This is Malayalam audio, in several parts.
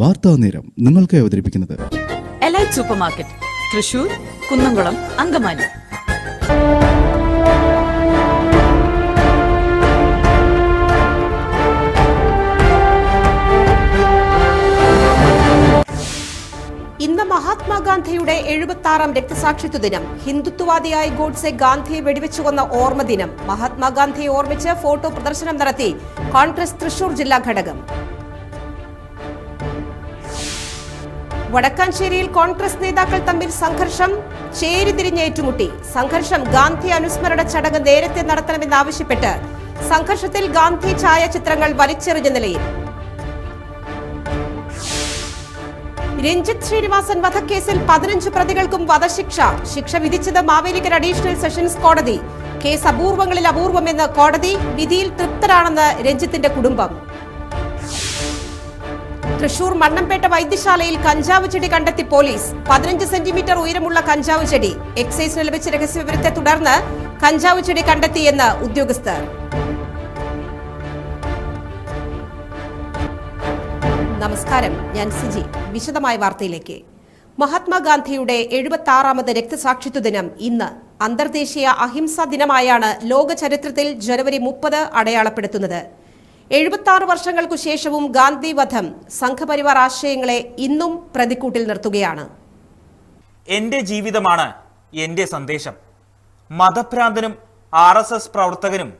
വാർത്താ നേരം നിങ്ങൾക്ക് അവതരിപ്പിക്കുന്നത് Elite super market Thrissur Kunnamkulam Angamaly. ഇന്ന് മഹാത്മാഗാന്ധിയുടെ എഴുപത്തി ആറാം രക്തസാക്ഷിത്വ ദിനം. ഹിന്ദുത്വവാദിയായ ഗോഡ്സെ ഗാന്ധിയെ വെടിവെച്ചു കൊന്ന ഓർമ്മ ദിനം. മഹാത്മാഗാന്ധിയെ ഓർമ്മിച്ച് ഫോട്ടോ പ്രദർശനം നടത്തി. കോൺഗ്രസ് തൃശൂർ ജില്ലാ ഘടകം. വടക്കാഞ്ചേരിയിൽ കോൺഗ്രസ് നേതാക്കൾ തമ്മിൽ സംഘർഷം ചേരിതിരിഞ്ഞ് ഏറ്റുമുട്ടി. സംഘർഷം ഗാന്ധി അനുസ്മരണ ചടങ്ങ് നേരത്തെ നടത്തണമെന്നാവശ്യപ്പെട്ട് സംഘർഷത്തിൽ ഗാന്ധി ഛായാചിത്രങ്ങൾ വലിച്ചെറിഞ്ഞ നിലയിൽ. രഞ്ജിത്ത് ശ്രീനിവാസൻ വധക്കേസിൽ പതിനഞ്ച് പ്രതികൾക്കും വധശിക്ഷ. ശിക്ഷ വിധിച്ചത് മാവേലിക്കര അഡീഷണൽ സെഷൻസ് കോടതി. കേസ് അപൂർവങ്ങളിൽ അപൂർവമെന്ന് കോടതി വിധിയിൽ തൃപ്തരാണെന്ന് രഞ്ജിത്തിന്റെ കുടുംബം. തൃശൂർ മണ്ണമ്പേട്ട വൈദ്യശാലയിൽ കഞ്ചാവ് ചെടി കണ്ടെത്തി പോലീസ്. പതിനഞ്ച് സെന്റിമീറ്റർ ഉയരമുള്ള കഞ്ചാവ് ചെടി. എക്സൈസിന് ലഭിച്ച രഹസ്യവിവരത്തെ തുടർന്ന് കഞ്ചാവ് ചെടി കണ്ടെത്തിയെന്ന് ഉദ്യോഗസ്ഥർ. നമസ്കാരം. ഞാൻ സിജി. വിശദമായ വാർത്തയിലേക്ക്. മഹാത്മാഗാന്ധിയുടെ എഴുപത്തി ആറാമത് രക്തസാക്ഷിത്വ ദിനം ഇന്ന്. അന്തർദേശീയ അഹിംസാ ദിനമായാണ് ലോക ചരിത്രത്തിൽ ജനുവരി മുപ്പത് അടയാളപ്പെടുത്തുന്നത്. എഴുപത്തി വർഷങ്ങൾക്കു ശേഷവും ഗാന്ധി വധം സംഘപരിവാർ ആശയങ്ങളെ ഇന്നും പ്രതിക്കൂട്ടിൽ നിർത്തുകയാണ്. എന്റെ ജീവിതമാണ് എന്റെ സന്ദേശം. മതഭ്രാന്തനും ആർ എസ് എസ് പ്രവർത്തകനും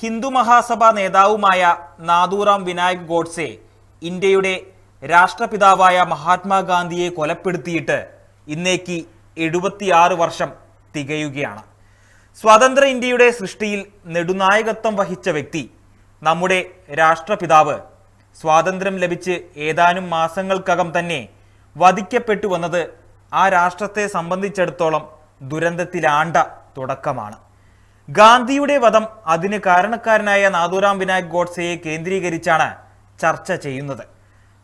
ഹിന്ദു മഹാസഭാ നേതാവുമായ നാദൂറാം വിനായക് ഗോഡ്സെ ഇന്ത്യയുടെ രാഷ്ട്രപിതാവായ മഹാത്മാഗാന്ധിയെ കൊലപ്പെടുത്തിയിട്ട് ഇന്നേക്ക് എഴുപത്തിയാറ് വർഷം തികയുകയാണ്. സ്വതന്ത്ര ഇന്ത്യയുടെ സൃഷ്ടിയിൽ നെടുനായകത്വം വഹിച്ച വ്യക്തി നമ്മുടെ രാഷ്ട്രപിതാവ് സ്വാതന്ത്ര്യം ലഭിച്ച് ഏതാനും മാസങ്ങൾക്കകം തന്നെ വധിക്കപ്പെട്ടു വന്നത് ആ രാഷ്ട്രത്തെ സംബന്ധിച്ചിടത്തോളം ദുരന്തത്തിലാണ്ട തുടക്കമാണ്. ഗാന്ധിയുടെ വധം അതിന് കാരണക്കാരനായ നാഥുറാം വിനായക് ഗോഡ്സെയെ കേന്ദ്രീകരിച്ചാണ് ചർച്ച ചെയ്യുന്നത്.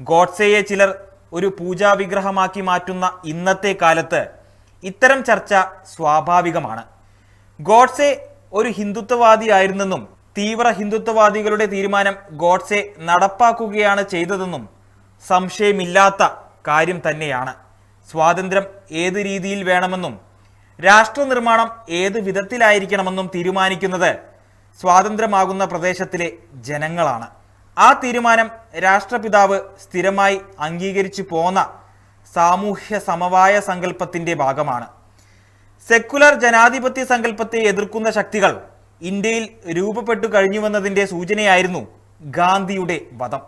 ഗോഡ്സെയെ ചിലർ ഒരു പൂജാവിഗ്രഹമാക്കി മാറ്റുന്ന ഇന്നത്തെ കാലത്ത് ഇത്തരം ചർച്ച സ്വാഭാവികമാണ്. ഗോഡ്സെ ഒരു ഹിന്ദുത്വവാദിയായിരുന്നെന്നും തീവ്ര ഹിന്ദുത്വവാദികളുടെ തീരുമാനം ഗോഡ്സെ നടപ്പാക്കുകയാണ് ചെയ്തതെന്നും സംശയമില്ലാത്ത കാര്യം തന്നെയാണ്. സ്വാതന്ത്ര്യം ഏത് രീതിയിൽ വേണമെന്നും രാഷ്ട്ര നിർമ്മാണം ഏത് വിധത്തിലായിരിക്കണമെന്നും തീരുമാനിക്കുന്നത് സ്വാതന്ത്ര്യമാകുന്ന പ്രദേശത്തിലെ ജനങ്ങളാണ്. ആ തീരുമാനം രാഷ്ട്രപിതാവ് സ്ഥിരമായി അംഗീകരിച്ചു പോന്ന സാമൂഹ്യ സമവായ സങ്കല്പത്തിന്റെ ഭാഗമാണ്. സെക്കുലർ ജനാധിപത്യ സങ്കല്പത്തെ എതിർക്കുന്ന ശക്തികൾ ഇന്ത്യയിൽ രൂപപ്പെട്ടു കഴിഞ്ഞുവെന്നതിന്റെ സൂചനയായിരുന്നു ഗാന്ധിയുടെ വധം.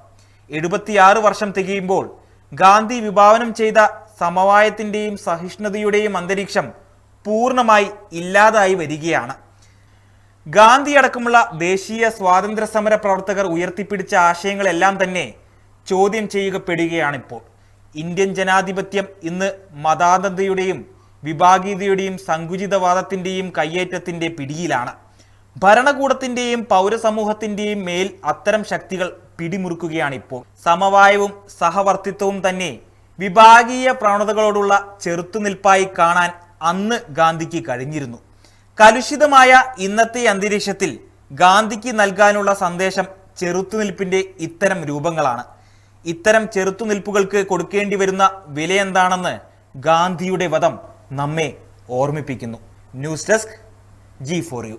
എഴുപത്തിയാറ് വർഷം തികയുമ്പോൾ ഗാന്ധി വിഭാവനം ചെയ്ത സമവായത്തിന്റെയും സഹിഷ്ണുതയുടെയും അന്തരീക്ഷം പൂർണമായി ഇല്ലാതായി വരികയാണ്. ഗാന്ധി അടക്കമുള്ള ദേശീയ സ്വാതന്ത്ര്യ സമര പ്രവർത്തകർ ഉയർത്തിപ്പിടിച്ച ആശയങ്ങളെല്ലാം തന്നെ ചോദ്യം ചെയ്യപ്പെടുകയാണിപ്പോൾ ഇന്ത്യൻ ജനാധിപത്യം ഇന്ന് മതാന്തതയുടെയും വിഭാഗീയതയുടെയും സങ്കുചിതവാദത്തിന്റെയും കയ്യേറ്റത്തിന്റെ പിടിയിലാണ്. ഭരണകൂടത്തിന്റെയും പൗരസമൂഹത്തിന്റെയും മേൽ അത്തരം ശക്തികൾ പിടിമുറുക്കുകയാണിപ്പോൾ. സമവായവും സഹവർത്തിത്വവും തന്നെ വിഭാഗീയ പ്രവണതകളോടുള്ള ചെറുത്തുനിൽപ്പായി കാണാൻ അന്ന് ഗാന്ധിക്ക് കഴിഞ്ഞിരുന്നു. കലുഷിതമായ ഇന്നത്തെ അന്തരീക്ഷത്തിൽ ഗാന്ധിക്ക് നൽകാനുള്ള സന്ദേശം ചെറുത്തുനിൽപ്പിന്റെ ഇത്തരം രൂപങ്ങളാണ്. ഇത്തരം ചെറുത്തുനിൽപ്പുകൾക്ക് കൊടുക്കേണ്ടി വരുന്ന വിലയെന്താണെന്ന് ഗാന്ധിയുടെ വധം നമ്മെ ഓർമ്മിപ്പിക്കുന്നു. News desk G four U.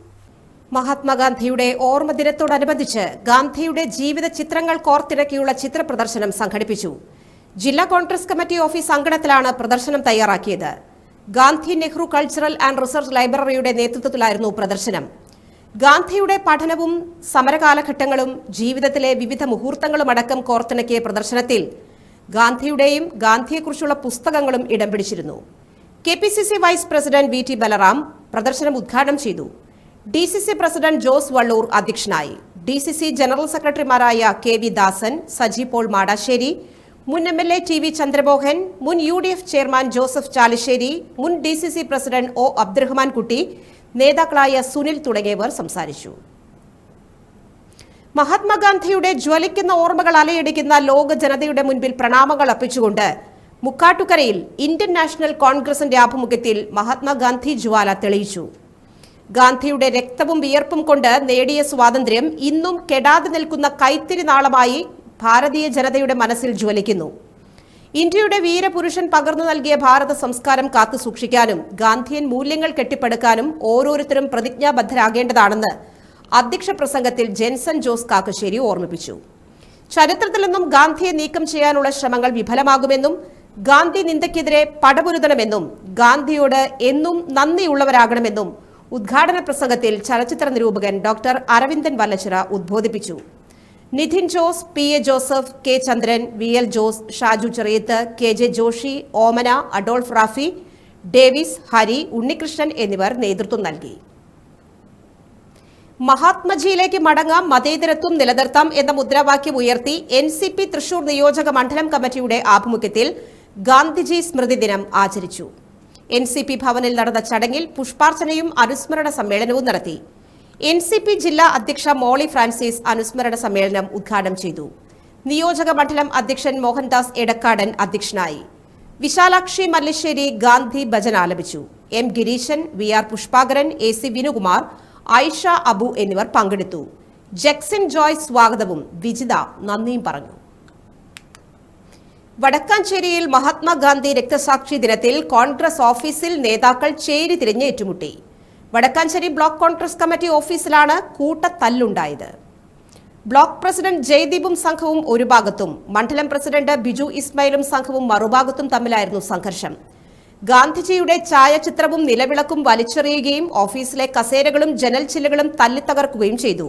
മഹാത്മാഗാന്ധിയുടെ ഓർമ്മ ദിനത്തോടനുബന്ധിച്ച് ഗാന്ധിയുടെ ജീവിത ചിത്രങ്ങൾ കോർത്തിണക്കിയുള്ള ചിത്ര പ്രദർശനം സംഘടിപ്പിച്ചു. ജില്ലാ കോൺഗ്രസ് കമ്മിറ്റി ഓഫീസ് അങ്കണത്തിലാണ് പ്രദർശനം തയ്യാറാക്കിയത്. Gandhi Nehru cultural and research ലൈബ്രറിയുടെ നേതൃത്വത്തിലായിരുന്നു പ്രദർശനം. ഗാന്ധിയുടെ പഠനവും സമരകാലഘട്ടങ്ങളും ജീവിതത്തിലെ വിവിധ മുഹൂർത്തങ്ങളും അടക്കം കോർത്തിണക്കിയ പ്രദർശനത്തിൽ ഗാന്ധിയുടെയും ഗാന്ധിയെക്കുറിച്ചുള്ള പുസ്തകങ്ങളും ഇടം പിടിച്ചിരുന്നു. K P C C vice president V T Balaram പ്രദർശനം ഉദ്ഘാടനം ചെയ്തു. D C C president Jose Valloor അധ്യക്ഷനായി. ഡി സി സി ജനറൽ സെക്രട്ടറിമാരായ കെ വി ദാസൻ സജി പോൾ മാടാശ്ശേരി മുൻ M L A T V Chandramohan മുൻ U D F chairman Joseph Chalissery മുൻ D C C president O Abdurahman Kutty നേതാക്കളായ സുനിൽ തുടങ്ങിയവർ സംസാരിച്ചു. മഹാത്മാഗാന്ധിയുടെ ജ്വലിക്കുന്ന ഓർമ്മകൾ അലയടിക്കുന്ന ലോക ജനതയുടെ മുൻപിൽ പ്രണാമങ്ങൾ അർപ്പിച്ചുകൊണ്ട് മുക്കാട്ടുകരയിൽ ഇന്ത്യൻ നാഷണൽ കോൺഗ്രസിന്റെ ആഭിമുഖ്യത്തിൽ മഹാത്മാഗാന്ധി ജ്വാല തെളിയിച്ചു. ഗാന്ധിയുടെ രക്തവും വിയർപ്പും കൊണ്ട് നേടിയ സ്വാതന്ത്ര്യം ഇന്നും കെടാതെ നിൽക്കുന്ന കൈത്തിരി നാളമായി ഭാരതീയ ജനതയുടെ മനസ്സിൽ ജ്വലിക്കുന്നു. ഇന്ത്യയുടെ വീരപുരുഷൻ പകർന്നു നൽകിയ ഭാരത സംസ്കാരം കാത്തു സൂക്ഷിക്കാനും ഗാന്ധിയൻ മൂല്യങ്ങൾ കെട്ടിപ്പടുക്കാനും ഓരോരുത്തരും പ്രതിജ്ഞാബദ്ധരാകേണ്ടതാണെന്ന് അധ്യക്ഷ പ്രസംഗത്തിൽ ജെൻസൺ ജോസ് കാക്കശ്ശേരി ഓർമ്മിപ്പിച്ചു. ചരിത്രത്തിൽ നിന്നും ഗാന്ധിയെ നീക്കം ചെയ്യാനുള്ള ശ്രമങ്ങൾ വിഫലമാകുമെന്നും ഗാന്ധി നിന്ദയ്ക്കെതിരെ പടപുരുതണമെന്നും ഗാന്ധിയോട് എന്നും നന്ദിയുള്ളവരാകണമെന്നും ഉദ്ഘാടന പ്രസംഗത്തിൽ ചലച്ചിത്ര നിരൂപകൻ doctor Aravindan Vallachira ഉദ്ബോധിപ്പിച്ചു. Nidhin Jose P A Joseph K Chandran V L Jose Shaju Cheriyath K J Joshy Omana Adolf Rafi Davis Hari Unnikrishnan എന്നിവർ നേതൃത്വം നൽകി. മഹാത്മജിയിലേക്ക് മടങ്ങാം മതേതരത്വം നിലനിർത്താം എന്ന മുദ്രാവാക്യം ഉയർത്തി എൻ സി പി തൃശൂർ നിയോജക മണ്ഡലം കമ്മിറ്റിയുടെ ആഭിമുഖ്യത്തിൽ ഗാന്ധിജി സ്മൃതി ദിനം ആചരിച്ചു. എൻ സി പി ഭവനിൽ നടന്ന ചടങ്ങിൽ പുഷ്പാർച്ചനയും അനുസ്മരണ സമ്മേളനവും നടത്തി. എൻ സി പി ജില്ലാ അധ്യക്ഷ മോളി ഫ്രാൻസിസ് അനുസ്മരണ സമ്മേളനം ഉദ്ഘാടനം ചെയ്തു. നിയോജക മണ്ഡലം അധ്യക്ഷൻ മോഹൻദാസ് എടക്കാടൻ അധ്യക്ഷനായി. വിശാലാക്ഷി മല്ലശ്ശേരി ഗാന്ധി ഭജൻ ആലപിച്ചു. M Gireesan V R Pushpakaran A C Vinukumar Aisha Abu എന്നിവർ പങ്കെടുത്തു. ജക്സിൻ ജോയ് സ്വാഗതവും വിജിത നന്ദിയും പറഞ്ഞു. വടക്കാഞ്ചേരിയിൽ മഹാത്മാഗാന്ധി രക്തസാക്ഷി ദിനത്തിൽ കോൺഗ്രസ് ഓഫീസിൽ നേതാക്കൾ ചേരി തിരിഞ്ഞ് ഏറ്റുമുട്ടി വടക്കാഞ്ചേരി ബ്ലോക്ക് കോൺഗ്രസ് കമ്മിറ്റി ഓഫീസിലാണ് കൂട്ടത്തല്ലുണ്ടായത്. ബ്ലോക്ക് പ്രസിഡന്റ് ജയ്ദീപും സംഘവും ഒരു ഭാഗത്തും മണ്ഡലം പ്രസിഡന്റ് ബിജു ഇസ്മായിലും സംഘവും മറുഭാഗത്തും തമ്മിലായിരുന്നു സംഘർഷം. ഗാന്ധിജിയുടെ ഛായാചിത്രവും നിലവിളക്കും വലിച്ചെറിയുകയും ഓഫീസിലെ കസേരകളും ജനൽ ചില്ലുകളും തല്ലിത്തകർക്കുകയും ചെയ്തു.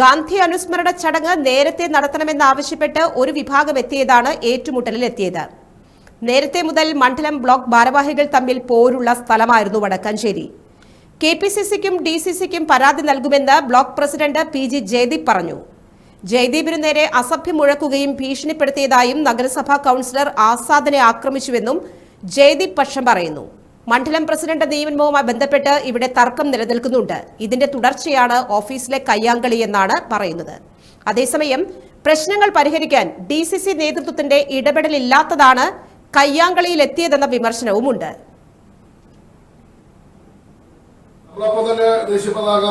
ഗാന്ധി അനുസ്മരണ ചടങ്ങ് നേരത്തെ നടത്തണമെന്നാവശ്യപ്പെട്ട് ഒരു വിഭാഗം എത്തിയതാണ് ഏറ്റുമുട്ടലിലെത്തിയത്. നേരത്തെ മുതൽ മണ്ഡലം ബ്ലോക്ക് ഭാരവാഹികൾ തമ്മിൽ പോരുള്ള സ്ഥലമായിരുന്നു വടക്കാഞ്ചേരി. കെ പി സി സിക്കും ഡി സി സിക്കും പരാതി നൽകുമെന്ന് block president P G Jayadeep പറഞ്ഞു. ജയദീപിനു നേരെ അസഭ്യം മുഴക്കുകയും ഭീഷണിപ്പെടുത്തിയതായും നഗരസഭാ കൌൺസിലർ ആസാദിനെ ആക്രമിച്ചുവെന്നും ജയദീപ് പക്ഷം പറയുന്നു. മണ്ഡലം പ്രസിഡന്റ് നിയമനവുമായി ബന്ധപ്പെട്ട് ഇവിടെ തർക്കം നിലനിൽക്കുന്നുണ്ട്. ഇതിന്റെ തുടർച്ചയാണ് ഓഫീസിലെ കയ്യാങ്കളി എന്നാണ് പറയുന്നത്. അതേസമയം പ്രശ്നങ്ങൾ പരിഹരിക്കാൻ ഡി സി സി നേതൃത്വത്തിന്റെ ഇടപെടലില്ലാത്തതാണ് കയ്യാങ്കളിയിലെത്തിയതെന്ന വിമർശനവുമുണ്ട്. നമ്മളപ്പോ തന്നെ ദേശീയ പതാക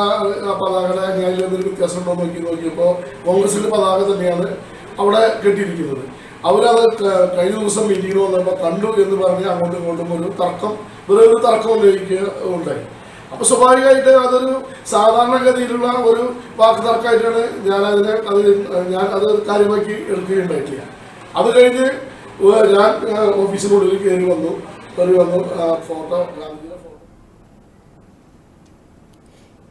പതാകയുടെ ഞാൻ എന്തെങ്കിലും എന്ന് നോക്കി നോക്കിയപ്പോൾ കോൺഗ്രസിന്റെ പതാക തന്നെയാണ് അവിടെ കെട്ടിയിരിക്കുന്നത്. അവരത് കഴിഞ്ഞ ദിവസം മീറ്റിംഗിന് വന്നപ്പോൾ കണ്ടു എന്ന് പറഞ്ഞ് അങ്ങോട്ടും ഇങ്ങോട്ടും ഒരു തർക്കം വെറുതെ ഒരു തർക്കം ഉന്നയിക്കുക ഉണ്ടായി. അപ്പോൾ സ്വാഭാവികമായിട്ട് അതൊരു സാധാരണഗതിയിലുള്ള ഒരു വാക്ക് തർക്കമായിട്ടാണ് ഞാൻ അതിനെ അത് ഞാൻ അത് കാര്യമാക്കി എടുക്കുകയുണ്ടായിട്ടില്ല. അത് കഴിഞ്ഞ് ഞാൻ ഓഫീസിനുള്ളിൽ കയറി വന്നു കയറി വന്നു ഫോട്ടോ ഗാന്ധിയുടെ ഫോട്ടോ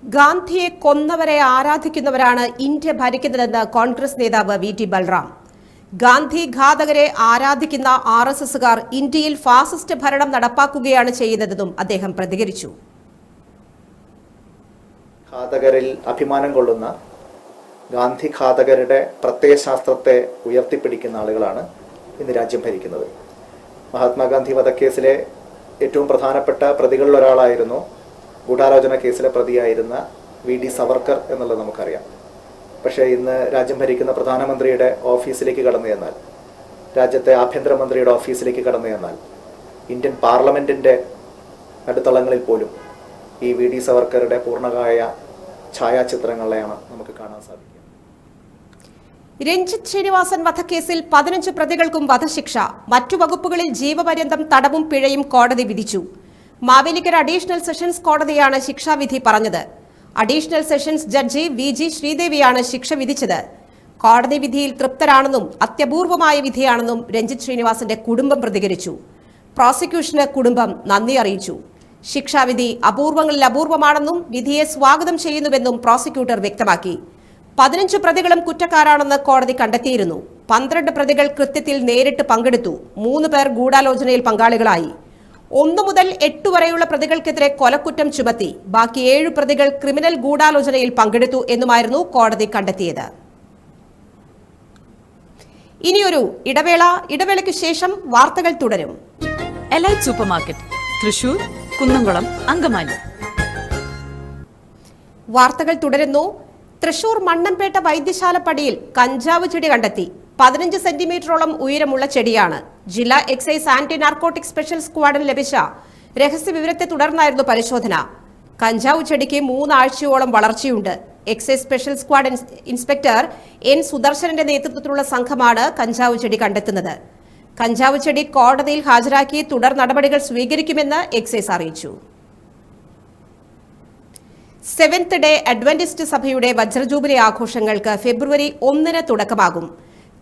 ഗാന്ധിയെ കൊന്നവരെ ആരാധിക്കുന്നവരാണ് ഇന്ത്യ ഭരിക്കുന്നതെന്ന് കോൺഗ്രസ് നേതാവ് വി ടി ബൽറാം. ഗാന്ധി ഘാതകരെ ആരാധിക്കുന്ന ആർ എസ് എസുകാർ ഇന്ത്യയിൽ ഫാസിസ്റ്റ് ഭരണം നടപ്പാക്കുകയാണ് ചെയ്യുന്നതെന്നും അദ്ദേഹം പ്രതികരിച്ചു. ഘാതകരിൽ അഭിമാനം കൊള്ളുന്ന ഗാന്ധി ഘാതകരുടെ പ്രത്യയശാസ്ത്രത്തെ ഉയർത്തിപ്പിടിക്കുന്ന ആളുകളാണ് ഇന്ന് രാജ്യം ഭരിക്കുന്നത്. മഹാത്മാഗാന്ധി വധക്കേസിലെ ഏറ്റവും പ്രധാനപ്പെട്ട പ്രതികളിൽ ഒരാളായിരുന്നു ഗൂഢാലോചന കേസിലെ പ്രതിയായിരുന്ന വി ഡി സവർക്കർ എന്നുള്ളത് നമുക്കറിയാം. പക്ഷേ ഇന്ന് രാജ്യം ഭരിക്കുന്ന പ്രധാനമന്ത്രിയുടെ ഓഫീസിലേക്ക് കടന്നു ചെന്നാൽ രാജ്യത്തെ ആഭ്യന്തരമന്ത്രിയുടെ ഓഫീസിലേക്ക് കടന്നു ചെന്നാൽ ഇന്ത്യൻ പാർലമെന്റിന്റെ നടുത്തളങ്ങളിൽ പോലും ഈ വി ഡി സവർക്കറുടെ പൂർണകായ ഛായാചിത്രങ്ങളെയാണ് നമുക്ക് കാണാൻ സാധിക്കുക. രഞ്ജിത്ത് ശ്രീനിവാസൻ വധക്കേസിൽ പതിനഞ്ച് പ്രതികൾക്കും വധശിക്ഷ. മറ്റു വകുപ്പുകളിൽ ജീവപര്യന്തം തടവും പിഴയും കോടതി വിധിച്ചു. മാവേലിക്കര അഡീഷണൽ സെഷൻസ് കോടതിയാണ് ശിക്ഷാവിധി പറഞ്ഞത്. Additional sessions judge V G ശ്രീദേവിയാണ് ശിക്ഷ വിധിച്ചത്. കോടതി വിധിയിൽ തൃപ്തരാണെന്നും അത്യപൂർവമായ വിധിയാണെന്നും രഞ്ജിത് ശ്രീനിവാസന്റെ കുടുംബം പ്രതികരിച്ചു. പ്രോസിക്യൂഷന് കുടുംബം നന്ദി അറിയിച്ചു. ശിക്ഷാവിധി അപൂർവങ്ങളിൽ അപൂർവമാണെന്നും വിധിയെ സ്വാഗതം ചെയ്യുന്നുവെന്നും പ്രോസിക്യൂട്ടർ വ്യക്തമാക്കി. പതിനഞ്ച് പ്രതികളും കുറ്റക്കാരാണെന്ന് കോടതി കണ്ടെത്തിയിരുന്നു. പന്ത്രണ്ട് പ്രതികൾ കൃത്യത്തിൽ നേരിട്ട് പങ്കെടുത്തു. മൂന്ന് പേർ ഗൂഢാലോചനയിൽ പങ്കാളികളായി. ഒന്നു മുതൽ എട്ട് വരെയുള്ള പ്രതികൾക്കെതിരെ കൊലക്കുറ്റം ചുമത്തി. ബാക്കി ഏഴ് പ്രതികൾ ക്രിമിനൽ ഗൂഢാലോചനയിൽ പങ്കെടുത്തു എന്നുമായിരുന്നു കോടതി കണ്ടെത്തിയത്. ഇനിയൊരു ഇടവേള ഇടവേളയ്ക്ക് ശേഷം വാർത്തകൾ തുടരും. Elite super market Thrissur Kunnamkulam Angamaly. വാർത്തകൾ തുടരുന്നു. തൃശൂർ മണ്ണംപേട്ട വൈദ്യശാല പടിയിൽ കഞ്ചാവ് ചെടി കണ്ടെത്തി. പതിനഞ്ച് സെന്റിമീറ്ററോളം ഉയരമുള്ള ചെടിയാണ്. ജില്ലാ എക്സൈസ് ആന്റി നാർക്കോട്ടിക് സ്പെഷ്യൽ സ്ക്വാഡിന് ലഭിച്ച രഹസ്യ വിവരത്തെ തുടർന്നായിരുന്നു പരിശോധന. കഞ്ചാവ് ചെടിക്ക് മൂന്നാഴ്ചയോളം വളർച്ചയുണ്ട്. Excise special squad inspector N സുദർശനന്റെ നേതൃത്വത്തിലുള്ള സംഘമാണ് കഞ്ചാവ് ചെടി കണ്ടെത്തുന്നത്. കഞ്ചാവ് ചെടി കോടതിയിൽ ഹാജരാക്കി തുടർ നടപടികൾ സ്വീകരിക്കുമെന്ന് എക്സൈസ് അറിയിച്ചു. സെവൻത് ഡേ അഡ്വന്റിസ്റ്റ് സഭയുടെ വജ്രജൂബിലി ആഘോഷങ്ങൾക്ക് ഫെബ്രുവരി ഒന്നിന് തുടക്കമാകും.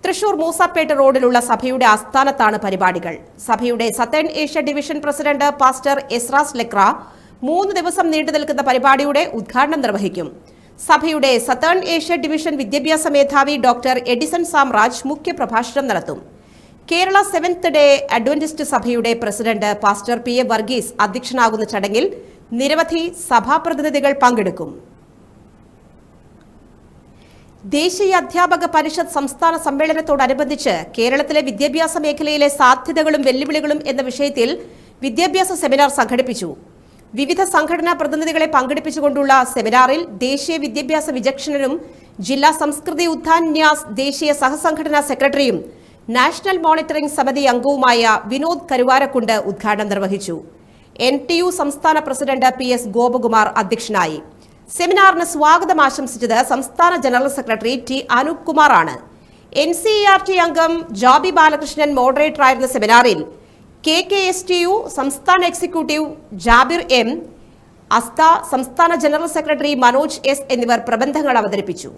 തൃശൂർ മൂസാപ്പേട്ട് റോഡിലുള്ള സഭയുടെ ആസ്ഥാനത്താണ് പരിപാടികൾ. സഭയുടെ southern Asia division president pastor Ezras Lakra മൂന്ന് ദിവസം നീണ്ടു നിൽക്കുന്ന പരിപാടിയുടെ ഉദ്ഘാടനം നിർവഹിക്കും. സഭയുടെ സത്തേൺ ഏഷ്യ ഡിവിഷൻ വിദ്യാഭ്യാസ മേധാവി ഡോക്ടർ എഡിസൺ സാംറാജ് മുഖ്യപ്രഭാഷണം നടത്തും. കേരള സെവൻത് ഡേ അഡ്വന്റിസ്റ്റ് സഭയുടെ president pastor P A Varghese അധ്യക്ഷനാകുന്ന ചടങ്ങിൽ നിരവധി സഭാപ്രതിനിധികൾ പങ്കെടുക്കും. ദേശീയ അധ്യാപക പരിഷത്ത് സംസ്ഥാന സമ്മേളനത്തോടനുബന്ധിച്ച് കേരളത്തിലെ വിദ്യാഭ്യാസ മേഖലയിലെ സാധ്യതകളും വെല്ലുവിളികളും എന്ന വിഷയത്തിൽ വിദ്യാഭ്യാസ സെമിനാർ സംഘടിപ്പിച്ചു. വിവിധ സംഘടനാ പ്രതിനിധികളെ പങ്കെടുപ്പിച്ചുകൊണ്ടുള്ള സെമിനാറിൽ ദേശീയ വിദ്യാഭ്യാസ വിചക്ഷണനും ജില്ലാ സംസ്കൃതി ഉദ്ധാന്യാസ് ദേശീയ സഹസംഘടനാ സെക്രട്ടറിയും നാഷണൽ മോണിറ്ററിംഗ് സമിതി അംഗവുമായ വിനോദ് കരുവാരക്കുണ്ട് ഉദ്ഘാടനം നിർവഹിച്ചു. എൻ സംസ്ഥാന പ്രസിഡന്റ് പി എസ് ഗോപകുമാർ അധ്യക്ഷനായി. സെമിനാറിന് സ്വാഗതം ആശംസിച്ചത് സംസ്ഥാന ജനറൽ സെക്രട്ടറി ടി അനൂപ് കുമാറാണ് എൻ സി ആർ ടി അംഗം ജോബി ബാലകൃഷ്ണൻ മോഡറേറ്ററായിരുന്ന സെമിനാറിൽ K K S T U സംസ്ഥാന എക്സിക്യൂട്ടീവ് ജാബിർ എം അസ്ത സംസ്ഥാന ജനറൽ സെക്രട്ടറി മനോജ് എസ് എന്നിവർ പ്രബന്ധങ്ങൾ അവതരിപ്പിച്ചു.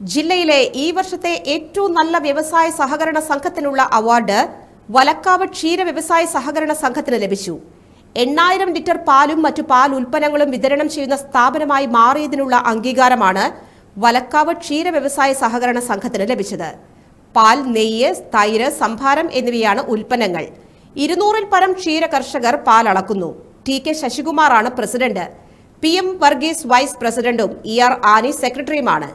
ജില്ലയിലെ ഈ വർഷത്തെ ഏറ്റവും നല്ല വ്യവസായ സഹകരണ സംഘത്തിനുള്ള അവാർഡ് വലക്കാവ് ക്ഷീര വ്യവസായ സഹകരണ സംഘത്തിന് ലഭിച്ചു. എണ്ണായിരം ലിറ്റർ പാലും മറ്റു പാൽ ഉൽപ്പന്നങ്ങളും വിതരണം ചെയ്യുന്ന സ്ഥാപനമായി മാറിയതിനുള്ള അംഗീകാരമാണ് വലക്കാവ് ക്ഷീര വ്യവസായ സഹകരണ സംഘത്തിന് ലഭിച്ചത്. പാൽ നെയ്യ് തൈര് സംഭാരം എന്നിവയാണ് ഉൽപ്പന്നങ്ങൾ. ഇരുന്നൂറിൽ പരം ക്ഷീര കർഷകർ പാൽ അളക്കുന്നു. T K ശശികുമാറാണ് president. P M Varghese vice പ്രസിഡന്റും ഇ ആർ ആനി സെക്രട്ടറിയുമാണ്.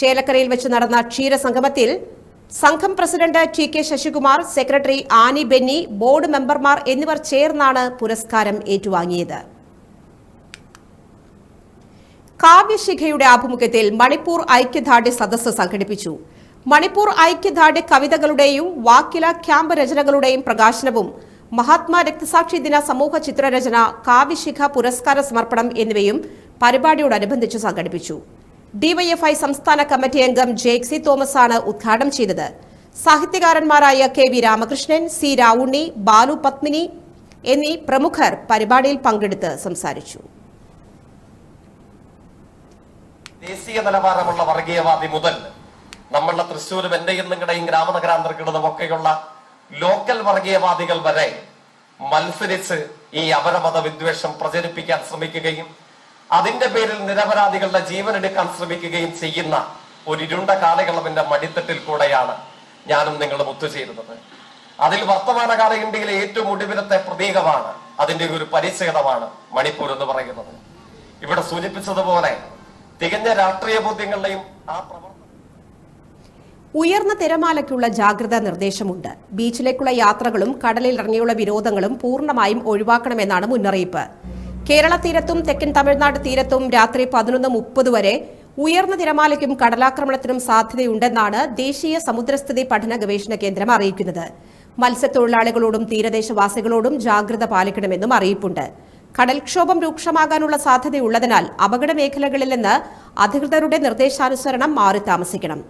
ചേലക്കരയിൽ വെച്ച് നടന്ന ക്ഷീരസംഗമത്തിൽ സംഘം president T K Sasikumar secretary Annie Benny board മെമ്പർമാർ എന്നിവർ ചേർന്നാണ് പുരസ്കാരം ഏറ്റുവാങ്ങിയത്. കാവ്യശിഖയുടെ ആഭിമുഖ്യത്തിൽ മണിപ്പൂർ ഐക്യദാർഢ്യ സദസ്സ് സംഘടിപ്പിച്ചു. മണിപ്പൂർ ഐക്യദാർഢ്യ കവിതകളുടെയും വാക്കില ക്യാമ്പ് രചനകളുടെയും പ്രകാശനവും മഹാത്മാ രക്തസാക്ഷി ദിന സമൂഹ ചിത്രരചന കാവ്യശിഖ പുരസ്കാര സമർപ്പണം എന്നിവയും പരിപാടിയോടനുബന്ധിച്ച് സംഘടിപ്പിച്ചു. ഡിവൈഎഫ്ഐ സംസ്ഥാന കമ്മിറ്റി അംഗം ജേക്സി തോമസ് ആണ് ഉദ്ഘാടനം ചെയ്തത്. സാഹിത്യകാരന്മാരായ K V Ramakrishnan C Ravunni Balu Padmini എന്നീ പ്രമുഖർ പരിപാടിയിൽ പങ്കെടുത്ത് സംസാരിച്ചു. ദേശീയ നിലവാരമുള്ള വർഗീയവാദി മുതൽ നമ്മളുടെ തൃശ്ശൂരും എന്റെയും നിങ്ങളുടെയും ഗ്രാമനഗരാന്തർക്കിടതും ഒക്കെയുള്ള ലോക്കൽ വർഗീയവാദികൾ വരെ മത്സരിച്ച് ഈ അപരമത വിദ്വേഷം പ്രചരിപ്പിക്കാൻ ശ്രമിക്കുകയും അതിന്റെ പേരിൽ നിരപരാധികളുടെ ജീവൻ എടുക്കാൻ ശ്രമിക്കുകയും ചെയ്യുന്ന ഒരു ഇരുണ്ട കാലയളവിന്റെ മടിത്തട്ടിൽ കൂടെയാണ് ഞാനും നിങ്ങളും ഒത്തുചേരുന്നത്. അതിൽ വർത്തമാനകാല ഇന്ത്യയിലെ ഏറ്റവും ഒടുവിലത്തെ പ്രതീകമാണ് അതിന്റെ ഒരു പരിച്ഛേദമാണ് മണിപ്പൂർ എന്ന് പറയുന്നത്. ഇവിടെ സൂചിപ്പിച്ചതുപോലെ തികഞ്ഞ രാഷ്ട്രീയ ബോധ്യങ്ങളുടെയും ആ പ്രവർത്തന ഉയർന്ന തിരമാലയ്ക്കുള്ള ജാഗ്രതാ നിർദ്ദേശമുണ്ട്. ബീച്ചിലേക്കുള്ള യാത്രകളും കടലിൽ ഇറങ്ങിയുള്ള വിരോധങ്ങളും പൂർണമായും ഒഴിവാക്കണമെന്നാണ് മുന്നറിയിപ്പ്. കേരള തീരത്തും തെക്കൻ തമിഴ്നാട് തീരത്തും രാത്രി പതിനൊന്ന് മുപ്പത് വരെ ഉയർന്ന തിരമാലയ്ക്കും കടലാക്രമണത്തിനും സാധ്യതയുണ്ടെന്നാണ് ദേശീയ സമുദ്രസ്ഥിതി പഠന ഗവേഷണ കേന്ദ്രം അറിയിക്കുന്നത്. മത്സ്യത്തൊഴിലാളികളോടും തീരദേശവാസികളോടും ജാഗ്രത പാലിക്കണമെന്നും അറിയിപ്പുണ്ട്. കടൽക്ഷോഭം രൂക്ഷമാകാനുള്ള സാധ്യതയുള്ളതിനാൽ അപകട മേഖലകളിൽ നിന്ന് അധികൃതരുടെ നിർദ്ദേശാനുസരണം മാറി താമസിക്കണം.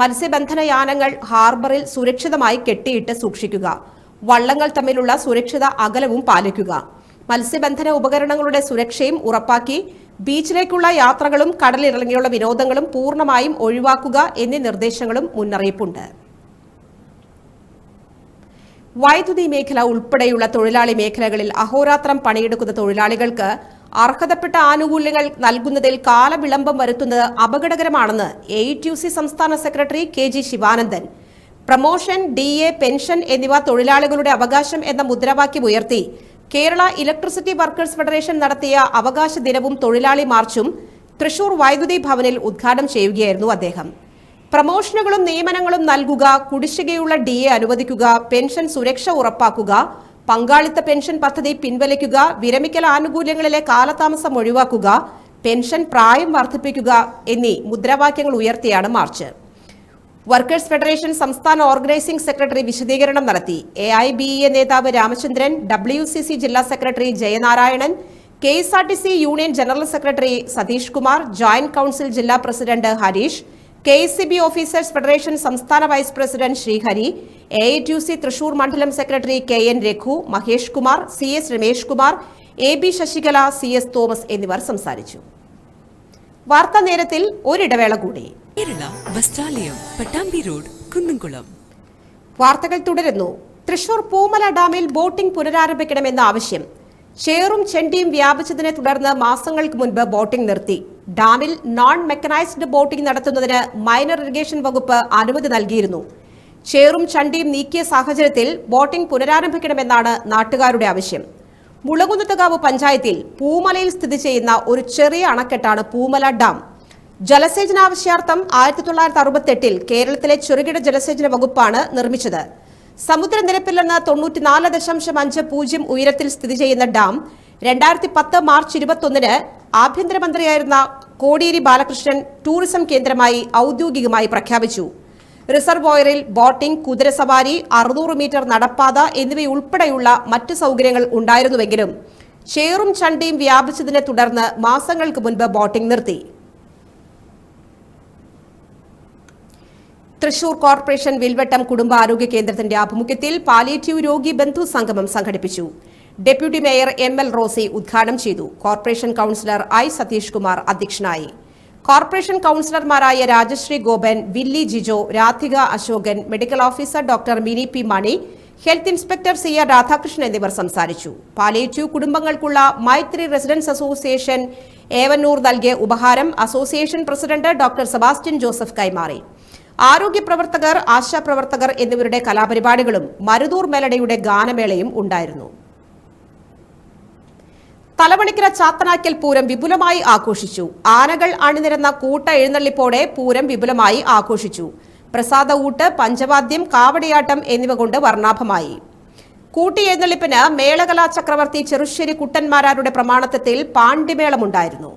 മത്സ്യബന്ധന യാനങ്ങൾ ഹാർബറിൽ സുരക്ഷിതമായി കെട്ടിയിട്ട് സൂക്ഷിക്കുക. വള്ളങ്ങൾ തമ്മിലുള്ള സുരക്ഷിത അകലവും പാലിക്കുക. മത്സ്യബന്ധന ഉപകരണങ്ങളുടെ സുരക്ഷയും ഉറപ്പാക്കി ബീച്ചിലേക്കുള്ള യാത്രകളും കടലിറങ്ങിയുള്ള വിനോദങ്ങളും പൂർണമായും ഒഴിവാക്കുക എന്നീ നിർദ്ദേശങ്ങളും മുന്നറിയിപ്പുണ്ട്. വൈദ്യുതി മേഖല ഉൾപ്പെടെയുള്ള തൊഴിലാളി മേഖലകളിൽ അഹോരാത്രം പണിയെടുക്കുന്ന തൊഴിലാളികൾക്ക് അർഹതപ്പെട്ട ആനുകൂല്യങ്ങൾ നൽകുന്നതിൽ കാലവിളംബം വരുത്തുന്നത് അപകടകരമാണെന്ന് എ സംസ്ഥാന secretary K Sivanandan. Promotion D pension എന്നിവ തൊഴിലാളികളുടെ അവകാശം എന്ന മുദ്രാവാക്യം ഉയർത്തി കേരള ഇലക്ട്രിസിറ്റി വർക്കേഴ്സ് ഫെഡറേഷൻ നടത്തിയ അവകാശ ദിനവും തൊഴിലാളി മാർച്ചും തൃശൂർ വൈദ്യുതി ഭവനിൽ ഉദ്ഘാടനം ചെയ്യുകയായിരുന്നു അദ്ദേഹം. പ്രമോഷനുകളും നിയമനങ്ങളും നൽകുക കുടിശ്ശികയുള്ള ഡി എ അനുവദിക്കുക പെൻഷൻ സുരക്ഷ ഉറപ്പാക്കുക പങ്കാളിത്ത പെൻഷൻ പദ്ധതി പിൻവലിക്കുക വിരമിക്കൽ ആനുകൂല്യങ്ങളിലെ കാലതാമസം ഒഴിവാക്കുക പെൻഷൻ പ്രായം വർദ്ധിപ്പിക്കുക എന്നീ മുദ്രാവാക്യങ്ങൾ ഉയർത്തിയാണ് മാർച്ച്. വർക്കേഴ്സ് ഫെഡറേഷൻ സംസ്ഥാന ഓർഗനൈസിംഗ് സെക്രട്ടറി വിശദീകരണം നടത്തി. എ ഐ ബി എ നേതാവ് രാമചന്ദ്രൻ ഡബ്ല്യു സി സി ജില്ലാ secretary Jayanarayanan K S R T C union general secretary Satish Kumar joint council ജില്ലാ president Harish K S C B officers federation സംസ്ഥാന vice president Sreehari A I T C Thrissur മണ്ഡലം secretary K N Raghu Mahesh Kumar C S Ramesh Kumar A B Sasikala C S Thomas എന്നിവർ സംസാരിച്ചു. വാർത്താ നേരത്തിൽ ഒരിടവേള കൂടി. കേരള വസ്ത്രാലയം പട്ടാമ്പി റോഡ് കുന്നംകുളം. വാർത്തകൾ തുടരുന്നു. തൃശൂർ പൂമല ഡാമിൽ ബോട്ടിംഗ് പുനരാരംഭിക്കണമെന്ന ആവശ്യം. ഷെയറും ചെണ്ടിയും വ്യാപിച്ചതിനെ തുടർന്ന് മാസങ്ങൾക്ക് മുൻപ് ബോട്ടിംഗ് നിർത്തി. ഡാമിൽ നോൺ മെക്കനൈസ്ഡ് ബോട്ടിംഗ് നടത്തുന്നതിന് മൈനർ ഇറിഗേഷൻ വകുപ്പ് അനുമതി നൽകിയിരുന്നു. ഷെയറും ചണ്ടിയും നീക്കിയ സാഹചര്യത്തിൽ ബോട്ടിംഗ് പുനരാരംഭിക്കണമെന്നാണ് നാട്ടുകാരുടെ ആവശ്യം. മുളകുന്നത്തുകാവ് പഞ്ചായത്തിൽ പൂമലയിൽ സ്ഥിതി ചെയ്യുന്ന ഒരു ചെറിയ അണക്കെട്ടാണ് പൂമല ഡാം. ജലസേചനാവശ്യാർത്ഥം ആയിരത്തി തൊള്ളായിരത്തി അറുപത്തെട്ടിൽ കേരളത്തിലെ ചെറുകിട ജലസേചന വകുപ്പാണ് നിർമ്മിച്ചത്. സമുദ്രനിരപ്പിൽ നിന്ന് തൊണ്ണൂറ്റിനാല് ദശാംശം അഞ്ച് പൂജ്യം ഉയരത്തിൽ സ്ഥിതി ചെയ്യുന്ന ഡാം രണ്ടായിരത്തി പത്ത് മാർച്ച് ഇരുപത്തൊന്നിന് ആഭ്യന്തരമന്ത്രിയായിരുന്ന കോടിയേരി ബാലകൃഷ്ണൻ ടൂറിസം കേന്ദ്രമായി ഔദ്യോഗികമായി പ്രഖ്യാപിച്ചു. റിസർവോയറിൽ ബോട്ടിംഗ് കുതിരസവാരി അറുന്നൂറ് മീറ്റർ നടപ്പാത എന്നിവയുൾപ്പെടെയുള്ള മറ്റ് സൗകര്യങ്ങൾ ഉണ്ടായിരുന്നുവെങ്കിലും ചേറും ചണ്ടിയും വ്യാപിച്ചതിനെ തുടർന്ന് മാസങ്ങൾക്ക് മുൻപ് ബോട്ടിംഗ് നിർത്തി. തൃശൂർ കോർപ്പറേഷൻ വിൽവട്ടം കുടുംബാരോഗ്യ കേന്ദ്രത്തിന്റെ ആഭിമുഖ്യത്തിൽ പാലിയേറ്റീവ് രോഗി ബന്ധു സംഗമം സംഘടിപ്പിച്ചു. Deputy mayor M L Rosy ഉദ്ഘാടനം ചെയ്തു. Corporation councillor I Satheesh Kumar അധ്യക്ഷനായി. Corporation കൌൺസിലർമാരായ Rajasree Gopan Willy Jijo Radhika Asokan medical officer doctor Mini P Mani health inspector C R Radhakrishnan എന്നിവർ സംസാരിച്ചു. പാലേറ്റീവ് കുടുംബങ്ങൾക്കുള്ള മൈത്രി റെസിഡൻസ് അസോസിയേഷൻ ഏവന്നൂർ നൽകിയ ഉപഹാരം association president doctor Sebastian Joseph കൈമാറി. ആരോഗ്യ പ്രവർത്തകർ ആശാപ്രവർത്തകർ എന്നിവരുടെ കലാപരിപാടികളും മരുതൂർ മെലഡിയുടെ ഗാനമേളയും ഉണ്ടായിരുന്നു. തലവണിക്കര ചാത്തനാക്കൽ പൂരം വിപുലമായി ആഘോഷിച്ചു. ആനകൾ അണിനിരന്ന കൂട്ട എഴുന്നള്ളിപ്പോടെ പൂരം വിപുലമായി ആഘോഷിച്ചു. പ്രസാദ ഊട്ട് പഞ്ചവാദ്യം കാവടിയാട്ടം എന്നിവ കൊണ്ട് വർണാഭമായി. കൂട്ടിയെഴുന്നള്ളിപ്പിന് മേളകലാ ചക്രവർത്തി ചെറുശ്ശേരി കുട്ടന്മാരാരുടെ പ്രമാണത്വത്തിൽ പാണ്ഡിമേളമുണ്ടായിരുന്നു.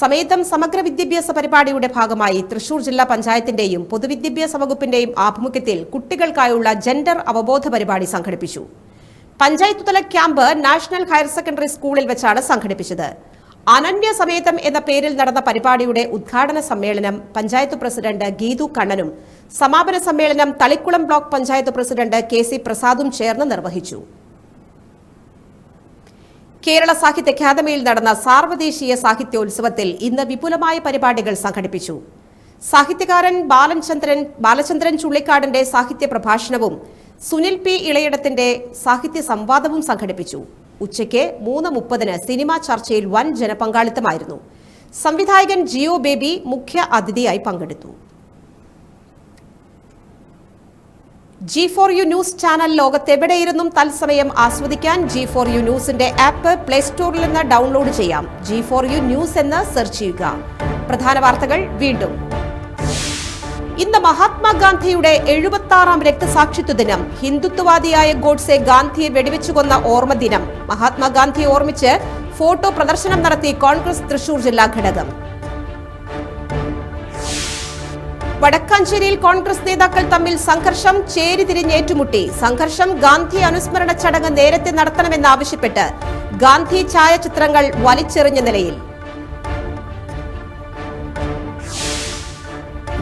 സമേതം സമഗ്ര വിദ്യാഭ്യാസ പരിപാടിയുടെ ഭാഗമായി തൃശൂർ ജില്ലാ പഞ്ചായത്തിന്റെയും പൊതുവിദ്യാഭ്യാസ വകുപ്പിന്റെയും ആഭിമുഖ്യത്തിൽ കുട്ടികൾക്കായുള്ള ജെൻഡർ അവബോധ പരിപാടി സംഘടിപ്പിച്ചു. പഞ്ചായത്ത് തല ക്യാമ്പ് നാഷണൽ ഹയർ സെക്കൻഡറി സ്കൂളിൽ വെച്ചാണ് സംഘടിപ്പിച്ചത്. അനന്യ സമേതം എന്ന പേരിൽ നടന്ന പരിപാടിയുടെ ഉദ്ഘാടന സമ്മേളനം പഞ്ചായത്ത് പ്രസിഡന്റ് ഗീതു കണ്ണനും സമാപന സമ്മേളനം Thalikulam block panchayat president K C പ്രസാദും ചേർന്ന് നിർവഹിച്ചു. കേരള സാഹിത്യ അക്കാദമിയിൽ നടന്ന സാർവദേശീയ സാഹിത്യോത്സവത്തിൽ ഇന്ന് വിപുലമായ പരിപാടികൾ സംഘടിപ്പിച്ചു. സാഹിത്യകാരൻ ബാലചന്ദ്രൻ ബാലചന്ദ്രൻ ചുള്ളിക്കാടിന്റെ സാഹിത്യ പ്രഭാഷണവും സുനിൽ പി ഇളയിടത്തിന്റെ സാഹിത്യ സംവാദവും സംഘടിപ്പിച്ചു. ഉച്ചയ്ക്ക് മൂന്ന് മുപ്പതിന് സിനിമാ ചർച്ചയിൽ വൻ ജനപങ്കാളിത്തമായിരുന്നു. സംവിധായകൻ ജിയോ ബേബി മുഖ്യ അതിഥിയായി പങ്കെടുത്തു. G four U news channel ലോകത്തെവിടെയിരുന്നും തത്സമയം ആസ്വദിക്കാൻ ജി ഫോർ യു ന്യൂസിന്റെ ആപ്പ് പ്ലേ സ്റ്റോറിൽ നിന്ന് ഡൗൺലോഡ് ചെയ്യാം. ജി ഫോർ യു ന്യൂസ് എന്ന് സെർച്ച് ചെയ്യുക. പ്രധാന വാർത്തകൾ വീണ്ടും. ഇന്ന് മഹാത്മാഗാന്ധിയുടെ എഴുപത്തി ആറാം രക്തസാക്ഷിത്വ ദിനം. ഹിന്ദുത്വവാദിയായ ഗോഡ്സെ ഗാന്ധിയെ വെടിവെച്ചു കൊന്ന ഓർമ്മ ദിനം. മഹാത്മാഗാന്ധിയെ ഓർമ്മിച്ച് ഫോട്ടോ പ്രദർശനം നടത്തി കോൺഗ്രസ് തൃശൂർ ജില്ലാ ഘടകം. വടക്കാഞ്ചേരിയിൽ കോൺഗ്രസ് നേതാക്കൾ തമ്മിൽ സംഘർഷം ചേരി തിരിഞ്ഞേറ്റുമുട്ടി സംഘർഷം ഗാന്ധി അനുസ്മരണ ചടങ്ങ് നേരത്തെ നടത്തണമെന്നാവശ്യപ്പെട്ട് ഗാന്ധി ഛായാചിത്രങ്ങൾ വലിച്ചെറിഞ്ഞ നിലയിൽ.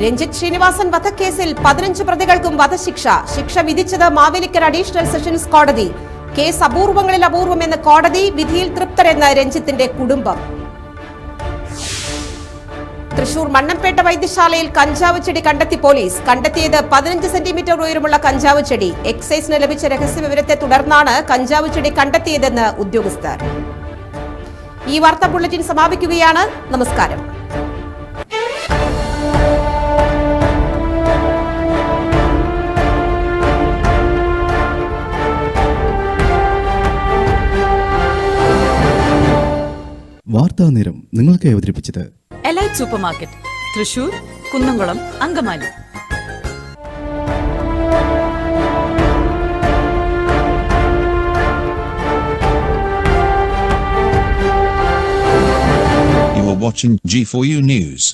രഞ്ജിത്ത് ശ്രീനിവാസൻ വധക്കേസിൽ പതിനഞ്ച് പ്രതികൾക്കും വധശിക്ഷ. ശിക്ഷ വിധിച്ചത് മാവേലിക്കര അഡീഷണൽ സെഷൻസ് കോടതി. കേസ് അപൂർവങ്ങളിൽ അപൂർവമെന്ന് കോടതി വിധിയിൽ തൃപ്തരെന്ന് രഞ്ജിത്തിന്റെ കുടുംബം. തൃശൂർ മണ്ണംപേട്ട വൈദ്യശാലയിൽ കഞ്ചാവ് ചെടി കണ്ടെത്തി പോലീസ്. കണ്ടെത്തിയത് പതിനഞ്ച് സെന്റിമീറ്റർ ഉയരമുള്ള കഞ്ചാവ് ചെടി. എക്സൈസിന് ലഭിച്ച രഹസ്യവിവരത്തെ തുടർന്നാണ് കഞ്ചാവ് ചെടി കണ്ടെത്തിയതെന്ന് ഉദ്യോഗസ്ഥർ. ഈ വാർത്താ ബുള്ളറ്റിൻ സമാപിക്കുകയാണ്. നമസ്കാരം. വാർത്താ നേരം നിങ്ങൾക്ക് അവതരിപ്പിച്ചത് elite super market Thrissur Kunnamkulam Angamaly You are watching G4U News.